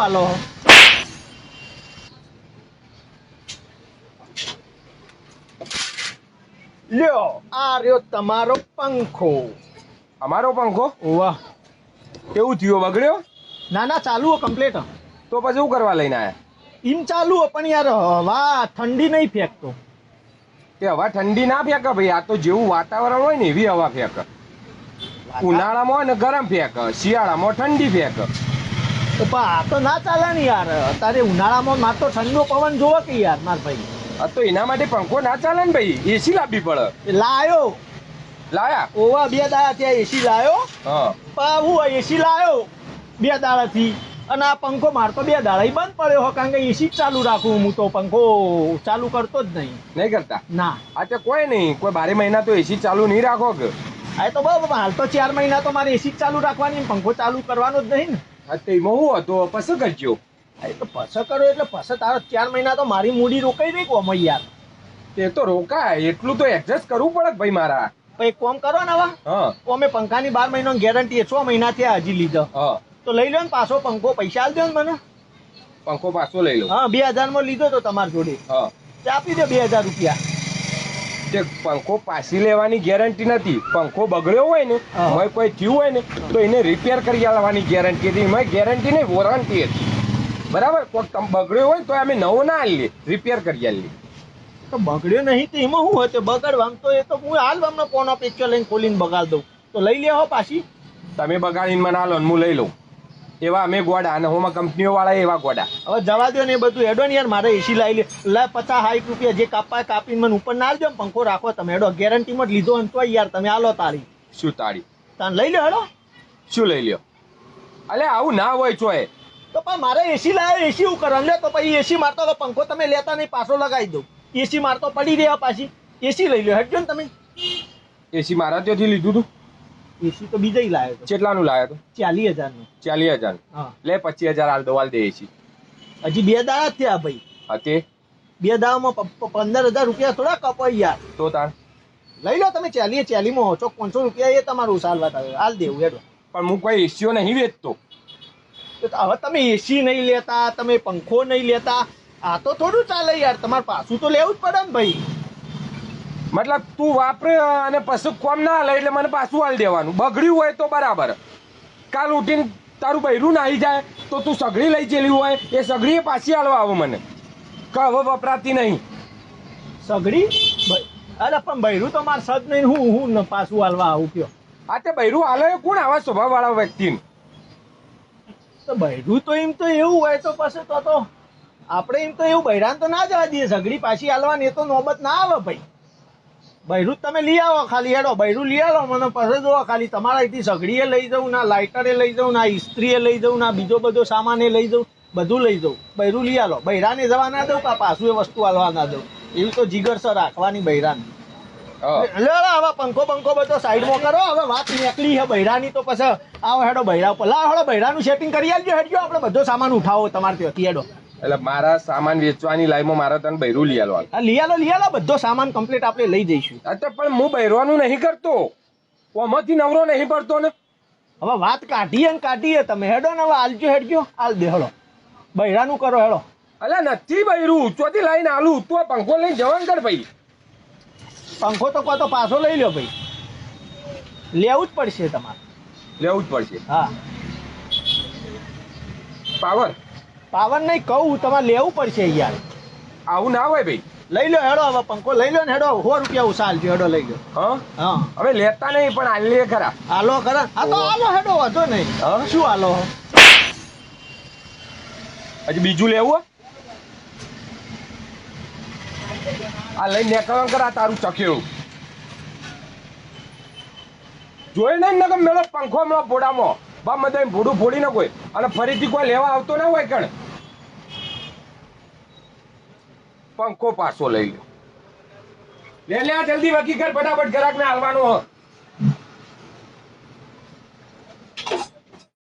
હાલો લ્યો આ રહ્યો તમારો પંખો. અમારો પંખો? વાહ. કેવું થયું બગડ્યો? ના ના ચાલુ કમ્પ્લીટ તો પછી શું કરવા લઈને આયા? એમ ચાલુ પણ યાર હવા ઠંડી નહીં ફેંકતો. તે હવા ઠંડી ના ફેંકે ભાઈ આ તો જેવું વાતાવરણ હોય ને એવી હવા ફેંકે. ઉનાળામાં હોય ને ગરમ ફેંકે શિયાળામાં ઠંડી ફેંકે. તો પણ આ તો ના ચાલે ને યાર. અત્યારે ઉનાળામાં માર તો ઠંડો પવન જોવો કે યાર માર ભાઈ. આ તો એના માટે પંખો ના ચાલે ને ભાઈ. એસી લાવવી પડે. લાયો. લાયા? ઓવા બે દાડા ત્યાં એસી લાયો. હા. પણ હું એસી લાયો. બે દાડાથી. અને આ પંખો મારતો બે દાડા બંધ પડ્યો હો કારણ કે એસી ચાલુ રાખું હું તો પંખો ચાલુ કરતો જ નહીં. નહીં કરતા? ના. આ તો કોઈ નહીં. કોઈ બારે મહિના તો એસી ચાલુ નહીં રાખો કે? આ તો બરાબર હાલ તો ચાર મહિના તો મારે એસી ચાલુ રાખવાની પંખો ચાલુ કરવાનો જ નહીં ને. આ તેમાં હું હતો પસંદ કરજો. એ તો પછ કરો એટલે પસંદ તારો ચાર મહિના તો મારી મૂડી રોકાઈ નહીં કોમ યાર. તે તો રોકાય એટલું તો એડજસ્ટ કરવું પડે ભાઈ મારા. તો એક કોમ કરો ને હવે. હા. અમે પંખાની બાર મહિનો ગેરંટી છ મહિના થયા હજી લીધો. હા. તો લઈ લો ને પાછો પંખો પૈસા આલજો ને મને. પંખો પાછો લઈ લો. હા બે હજારમાં લીધો તો તમારી જોડે. હા. તે આપી દો બે હજાર રૂપિયા. તે પંખો પાછી લેવાની ગેરંટી નથી. પંખો બગડ્યો હોય ને. એમાં કોઈ થયું હોય ને તો એને રિપેર કરી આલવાની ગેરંટી હતી. એમાં ગેરંટી નહીં વોરંટી હતી. બરાબર? કોઈક બગડ્યો હોય તો અમે નવો ના આલીએ રિપેર કરી આલીએ. તો બગડ્યો નહીં તો એમાં શું હોય તે બગડવામ તો એ તો હું હાલ અમને કોનો પિક્ચર લઈને ખોલીને બગાડ દઉં. તો લઈ લેવો પાછી. તમે બગાડીને મને હાલો હું લઈ લઉં. એવા અમે ગોડા અને હોમાં કંપનીઓ વાળા એવા ગોડા. હવે જવા દો ને એ બધું હેડો ને યાર મારે એસી લાવી લે. લે પચાસ સાઠ રૂપિયા જે કાપા કાપીને મને ઉપર ના આવજો પંખો રાખો. તમે હેડો ગેરંટીમાં જ લીધો એમ તો યાર તમે આલો તારી. શું તાળી તાન લઈ લો હેડો. શું લઈ લ્યો? અલે આવું ના હોય ચોય. તો પણ મારે એસી લાવ્યો એસી હું કરવા લે તો પછી એસી મારતો તો પંખો તમે લેતા નહીં પાછો લગાવી દઉં. એસી મારતો પડી રહ્યા પાછી. એસી લઈ લો હેડજો ને તમે. એસી મારા ત્યાંથી લીધું તું? એસી તો બીજા લાવ્યો હતો કેટલાનું લાયા તું? ચાલીસ હજારનું. ચાલીસ હજાર. હા. લે પચીસ હજાર હાલ દો દે એસી. હજી બે દાડા થયા ભાઈ. હા તે? બે દાડામાં પ- પંદર હજાર રૂપિયા થોડા કપાઈ યાર તો તાર? લઈ લો તમે ચાલીએ ચાલીમાં ઓછો પાંચસો રૂપિયા એ તમારું સાલવા થાય હાલ દેવું હેડો. પણ હું કોઈ એસીઓ નહીં વેચતો. હવે તમે એસી નહીં લેતા તમે પંખો નહીં લેતા. આ તો થોડું ચાલે યાર. તમારે પાછું તો લેવું જ પડે ને ભાઈ. મતલબ તું વાપરે અને પછી કોમ ના લે એટલે મને પાછું હાલ દેવાનું. બગડ્યું હોય તો બરાબર. કાલ ઉઠીને તારું બૈરું નાહી જાય તો તું સગડી લઈ ચેલી હોય. એ સગડીએ પાછી હાલવા આવો મને. કે હવે વપરાતી નહીં. સગડી? ભાઈ અરે પણ બૈરું તો મારે સદ નહીં. હું હું પાછું હાલવા આવું કયો? આ તે બૈરું હાલે કોણ આવા સ્વભાવવાળા વ્યક્તિને? તો બૈરું તો એમ તો એવું હોય તો પછી તો તો આપણે એમ તો એવું બૈરાન તો ના જવા દઈએ. સગડી પાછી હાલવાની એ તો નોબત ના આવે ભાઈ. બૈરું તમે લઈ આવો ખાલી હેડો બૈરું લઈ આવો મને પાસે જોવો ખાલી તમારા અહીંથી સગડીએ લઈ જાઉં ના લાઇટરે લઈ જાઉં ના ઇસ્ત્રીએ લઈ જાઉં ના બીજો બધો સામાન એ લઈ જાઉં બધું લઈ જાઉં. બૈરું લઈ આલો. બૈરાને જવા ના દઉં કા પાછું એ વસ્તુ હાલવા ના દઉં. એવી તો જીગર સર રાખવાની બૈરાને. લે લે, હવે પંખો પંખો બધો સાઈડમાં કરો હવે વાત નીકળી છે બૈરાની તો પછી આવો હેડો બૈરા ઉપર. લાવો હેડો બૈરાનું સેટિંગ કરી આલજો હેડજો આપણે બધો સામાન ઉઠાવો તમારે ત્યાંથી હેડો. એટલે મારા સામાન વેચવાની લાઈનમાં મારે તને બૈરું લઈ આલવાનું. આ લઈ આલો લઈ આલો બધો સામાન કમ્પ્લીટ આપણે લઈ જઈશું. આ પણ હું બૈરવાનું નહીં કરતો. ઓમાંથી નવરો નહીં પડતો ને. હવે વાત કાઢીએ ને કાઢીએ. તમે હેડો ને હવે આલજો હેડજો. આલ દે હેડો. બૈરાનું કરો હેડો. અલ્યા નથી બૈરું. ચોથી લાઈન આલું. તું પંખો લઈને જવાનું કર ભાઈ. પંખો તો કહો તો પાછો લઈ લો ભાઈ. લેવું જ પડશે તમારે. લેવું જ પડશે. હા. પાવર પાવર નહીં કહું તમારે લેવું પડશે યાર. આવું ના હોય ભાઈ. લઈ લો હેડો હવે પંખો લઈ લો ને હેડો સો રૂપિયા ઉષા આલજો હેડો લઈ લો હા? હા. હવે લેતા નહીં પણ આલીએ ખરા. હાલો ખરા. આ તો હાલો હેડો વાંધો નહીં. શું હાલો? હજી બીજું લેવું હે? આ લઈને નીકળવાનું કરા તારું ચખ્યું જોઈ ને કે મેળો પંખો મેળો ભોડામાં. બા મદે ભૂડું ફોડી ન કોઈ અને ફરીથી કોઈ લેવા આવતો ના હોય કણ? પંખો પાછો લઈ લે લે જલ્દી વકી કર ફટાફટ ગ્રાહક ને હાલવાનો હ.